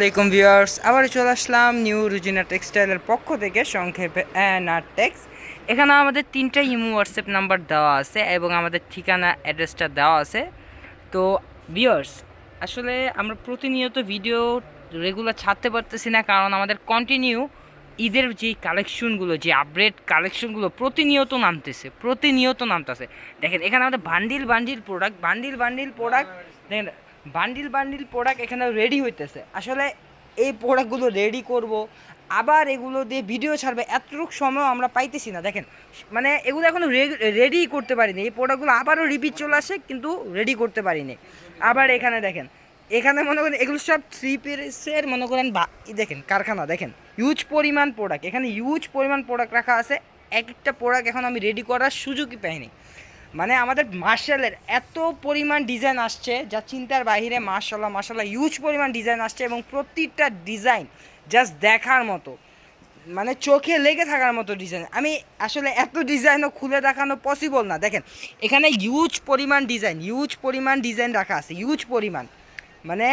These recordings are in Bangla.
আসসালামাইকুম ভিউয়ার্স আবার চলে আসলাম নিউ রুজিনা টেক্সটাইলের পক্ষ থেকে সংক্ষেপে অ্যান আর টেক্স। এখানে আমাদের তিনটা ইমো হোয়াটসঅ্যাপ নাম্বার দেওয়া আছে এবং আমাদের ঠিকানা অ্যাড্রেসটা দেওয়া আছে। তো ভিউয়ার্স আসলে আমরা প্রতিনিয়ত ভিডিও রেগুলার ছাড়তে পারতেছি না কারণ আমাদের কন্টিনিউ ঈদের যে কালেকশনগুলো যে আপডেট কালেকশনগুলো প্রতিনিয়ত নামতেছে প্রতিনিয়ত নামতেছে। দেখেন এখানে আমাদের bundle bundle product bundle bundle product দেখেন বান্ডিল বান্ডিল প্রোডাক্ট এখানে রেডি হইতেছে। আসলে এই প্রোডাক্টগুলো রেডি করব, আবার এগুলো দিয়ে ভিডিও ছাড়বে, এতটুকু সময় আমরা পাইতেছি না, দেখেন। মানে এগুলো এখনও রেডি করতে পারিনি। এই প্রোডাক্টগুলো আবারও রিপিট চলে আসে, কিন্তু রেডি করতে পারিনি। আবার এখানে দেখেন, এখানে মনে করেন এগুলো সব থ্রি পিসের মনে করেন বা দেখেন, কারখানা, দেখেন। ইউজ পরিমাণ প্রোডাক্ট এখানে ইউজ পরিমাণ প্রোডাক্ট রাখা আছে। এক একটা প্রোডাক্ট এখন আমি রেডি করার সুযোগই পাইনি। মানে আমাদের মার্শালের এত পরিমাণ ডিজাইন আসছে, যা চিন্তার বাহিরে মার্শাল্লাহ মার্শাল্লাহ হিউজ পরিমাণ ডিজাইন আসছে এবং প্রতিটা ডিজাইন জাস্ট দেখার মতো মানে চোখে লেগে থাকার মতো ডিজাইন। আমি আসলে এত ডিজাইনও খুলে দেখানো পসিবল না। দেখেন, এখানে হিউজ পরিমাণ ডিজাইন হিউজ পরিমাণ ডিজাইন রাখা আছে হিউজ পরিমাণ। মানে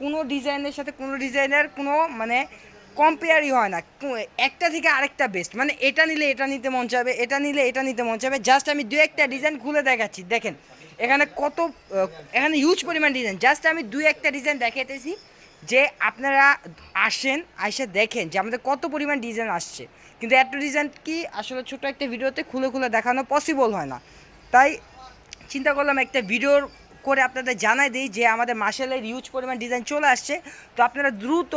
কোনো ডিজাইনের সাথে কোনো ডিজাইনের কোনো মানে কম্পেয়ারই হয় না। একটা থেকে আরেকটা বেস্ট মানে এটা নিলে এটা নিতে মন চাবে এটা নিলে এটা নিতে মন চাবে জাস্ট আমি দু একটা ডিজাইন খুলে দেখাচ্ছি, দেখেন। এখানে কত এখানে হিউজ পরিমাণ ডিজাইন জাস্ট আমি দু একটা ডিজাইন দেখাইতেছি যে আপনারা আসেন আসে দেখেন যে আমাদের কত পরিমাণ ডিজাইন আসছে। কিন্তু এত ডিজাইন কি আসলে ছোটো একটা ভিডিওতে খুলে খুলে দেখানো পসিবল হয় না। তাই চিন্তা করলাম একটা ভিডিওর করে আপনাদের জানাই দিই যে আমাদের মার্শালের ইউজ পরিমাণ ডিজাইন চলে আসছে। তো আপনারা দ্রুত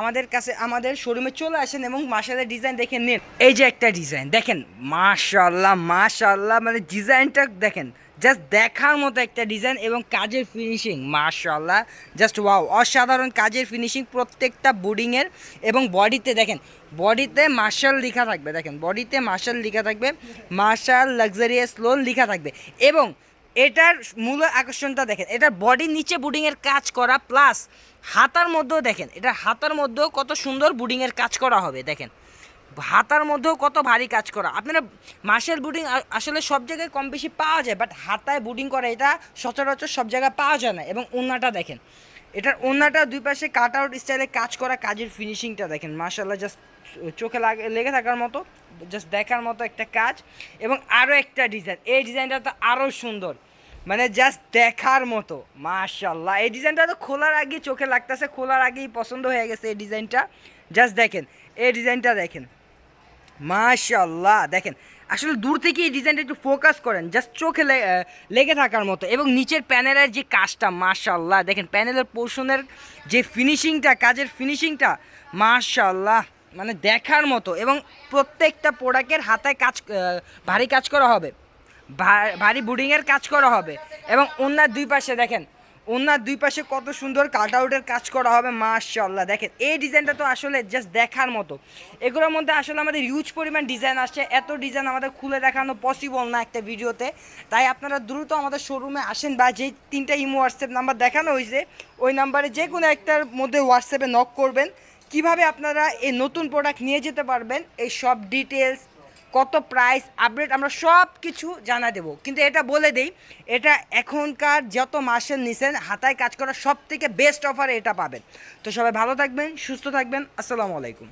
আমাদের কাছে, আমাদের শোরুমে চলে আসেন এবং মার্শালের ডিজাইন দেখে নিন। এই যে একটা ডিজাইন দেখেন মাশাল্লাহ মাশাল্লাহ মানে ডিজাইনটা দেখেন জাস্ট দেখার মতো একটা ডিজাইন এবং কাজের ফিনিশিং মাশাল্লাহ জাস্ট ওয়াও অসাধারণ কাজের ফিনিশিং প্রত্যেকটা বোর্ডিংয়ের এবং বডিতে দেখেন বডিতে মার্শাল লেখা থাকবে, দেখেন বডিতে মার্শাল লেখা থাকবে, মার্শাল লাক্সারিয়াস লোন লেখা থাকবে এবং এটার মূল আকর্ষণটা দেখেন, এটার বডি নিচে বুডিংয়ের কাজ করা প্লাস হাতার মধ্যেও দেখেন, এটা হাতার মধ্যেও কত সুন্দর বুডিংয়ের কাজ করা হবে, দেখেন। হাতার মধ্যেও কত ভারী কাজ করা। আপনারা মাসের বুডিং আসলে সব জায়গায় কম বেশি পাওয়া যায় বাট হাতায় বুডিং করা এটা সচরাচর সব জায়গায় পাওয়া যায় না, এবং ওনাটা দেখেন। এটার ওনাটা দুই পাশে কাট আউট স্টাইলে কাজ করা কাজের ফিনিশিংটা দেখেন। মার্শাল্লাহ জাস্ট চোখে লাগে, লেগে থাকার মতো জাস্ট দেখার মতো একটা কাজ। এবং আরও একটা ডিজাইন এই ডিজাইনটা তো আরও সুন্দর। মানে জাস্ট দেখার মতো মাশাল্লাহ এই ডিজাইনটা তো খোলার আগেই চোখে লাগতেছে, খোলার আগেই পছন্দ হয়ে গেছে এই ডিজাইনটা জাস্ট দেখেন, এই ডিজাইনটা দেখেন। মাশাল্লাহ দেখেন। আসলে দূর থেকে এই ডিজাইনটা একটু ফোকাস করেন জাস্ট চোখে লেগে থাকার মতো। এবং নিচের প্যানেলের যে কাজটা মাশাল্লাহ দেখেন প্যানেলের পোর্শনের যে ফিনিশিংটা কাজের ফিনিশিংটা মাশাল্লাহ মানে দেখার মতো। এবং প্রত্যেকটা প্রোডাক্টের হাতায় কাজ ভারী কাজ করা হবে। ভারী বুডিংয়ের কাজ করা হবে। এবং ওনার দুই পাশে দেখেন ওনার দুই পাশে কত সুন্দর কাট আউটের কাজ করা হবে মাশাল্লাহ দেখেন, এই ডিজাইনটা তো আসলে জাস্ট দেখার মতো। এগুলোর মধ্যে আসলে আমাদের হিউজ পরিমাণ ডিজাইন আসছে। এত ডিজাইন আমাদের খুলে দেখানো পসিবল না একটা ভিডিওতে। তাই আপনারা দ্রুত আমাদের শোরুমে আসেন বা যেই তিনটা ইমো হোয়াটসঅ্যাপ নাম্বার দেখানো হয়েছে, ওই নাম্বারে যে কোনো একটার মধ্যে হোয়াটসঅ্যাপে নক করবেন। কীভাবে আপনারা এই নতুন প্রোডাক্ট নিয়ে যেতে পারবেন, এই সব ডিটেলস কত প্রাইস আপডেট আমরা সব কিছু জানা দেব। কিন্তু এটা বলে দেই, এটা এখনকার যত মাসের নিছেন হাতায় কাজ করা সব থেকে বেস্ট অফার এটা পাবেন। তো সবাই ভালো থাকবেন, সুস্থ থাকবেন, আসসালামু আলাইকুম।